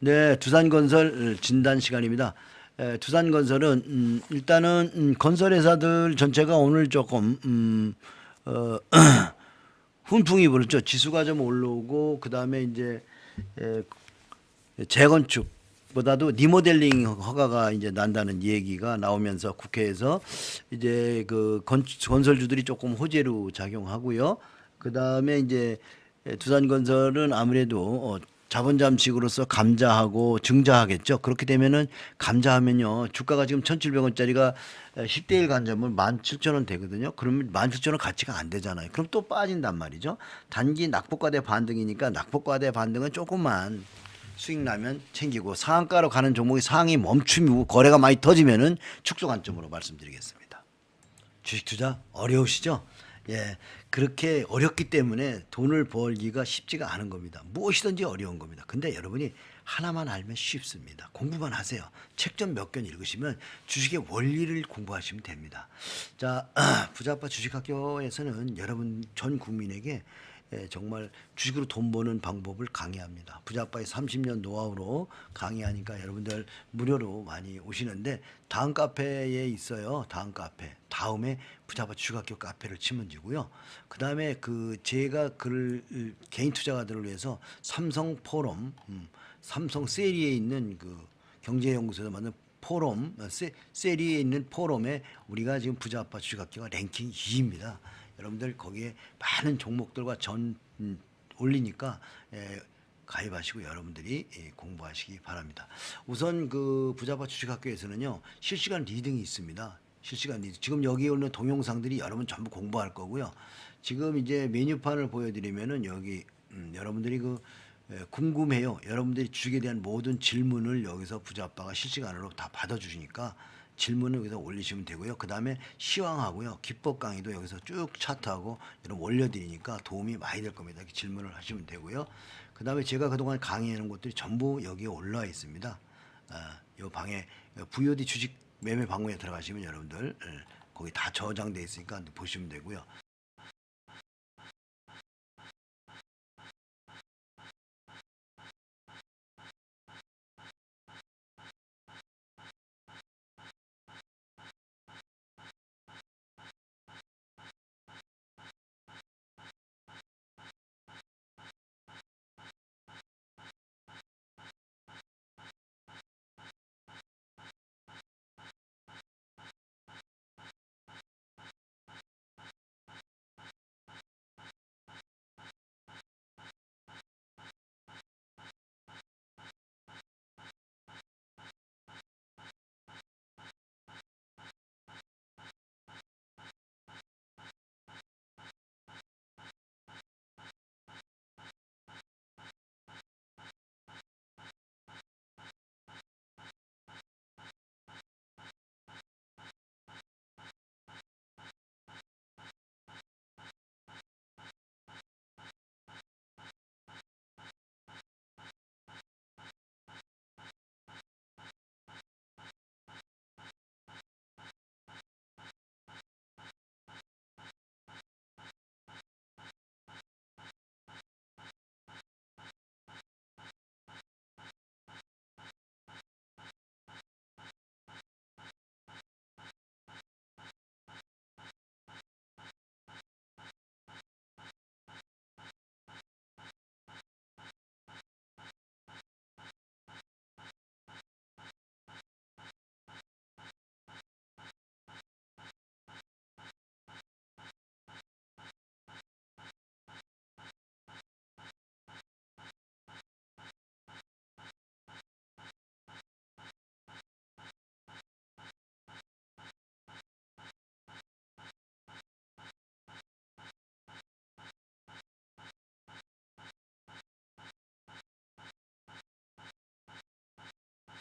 네, 두산건설 진단 시간입니다. 에, 두산건설은 음, 일단은 음, 건설회사들 전체가 오늘 조금 음, 어, 훈풍이 불었죠. 지수가 좀 올라오고 그 다음에 이제 에, 재건축 보다도 리모델링 허가가 이제 난다는 얘기가 나오면서 국회에서 이제 그 건, 건설주들이 조금 호재로 작용하고요. 그 다음에 이제 두산건설은 아무래도 어, 자본 잠식으로서 감자하고 증자하겠죠. 그렇게 되면은 감자하면요. 주가가 지금 1,700원짜리가 10대 1 간점은 17,000원 되거든요. 그러면 17,000원 가치가 안 되잖아요. 그럼 또 빠진단 말이죠. 단기 낙폭과대 반등이니까 낙폭과대 반등은 조금만 수익 나면 챙기고 상한가로 가는 종목이 상이 멈추고 거래가 많이 터지면은 축소 관점으로 말씀드리겠습니다. 주식 투자 어려우시죠? 예. 그렇게 어렵기 때문에 돈을 벌기가 쉽지가 않은 겁니다. 무엇이든지 어려운 겁니다. 근데 여러분이 하나만 알면 쉽습니다. 공부만 하세요. 책 좀 몇 권 읽으시면 주식의 원리를 공부하시면 됩니다. 자, 부자아빠 주식학교에서는 여러분 전 국민에게 예, 정말 주식으로 돈 버는 방법을 강의합니다. 부자아빠의 30년 노하우로 강의하니까 여러분들 무료로 많이 오시는데 다음 카페에 있어요. 다음 카페. 다음에 부자아빠 주식학교 카페를 치면 되고요. 그 다음에 그 제가 글 개인 투자가들을 위해서 삼성 포럼, 음, 삼성 세리에 있는 그 경제연구소에서 만든 포럼, 어, 세, 세리에 있는 포럼에 우리가 지금 부자아빠 주식학교가 랭킹 2입니다. 여러분들 거기에 많은 종목들과 전 음, 올리니까 에, 가입하시고 여러분들이 예, 공부하시기 바랍니다. 우선 그 부자바 주식학교에서는요 실시간 리딩이 있습니다. 실시간 리딩. 지금 여기 오는 동영상들이 여러분 전부 공부할 거고요. 지금 이제 메뉴판을 보여드리면은 여기 음, 여러분들이 그 에, 궁금해요. 여러분들이 주식에 대한 모든 질문을 여기서 부자아빠가 실시간으로 다 받아주시니까 질문을 여기서 올리시면 되고요. 그 다음에 시황하고요. 기법 강의도 여기서 쭉 차트하고 여러분 올려드리니까 도움이 많이 될 겁니다. 이렇게 질문을 하시면 되고요. 그 다음에 제가 그동안 강의하는 것들이 전부 여기에 올라와 있습니다. 아, 요 방에 VOD 주식 매매 방문에 들어가시면 여러분들 예, 거기 다 저장돼 있으니까 보시면 되고요.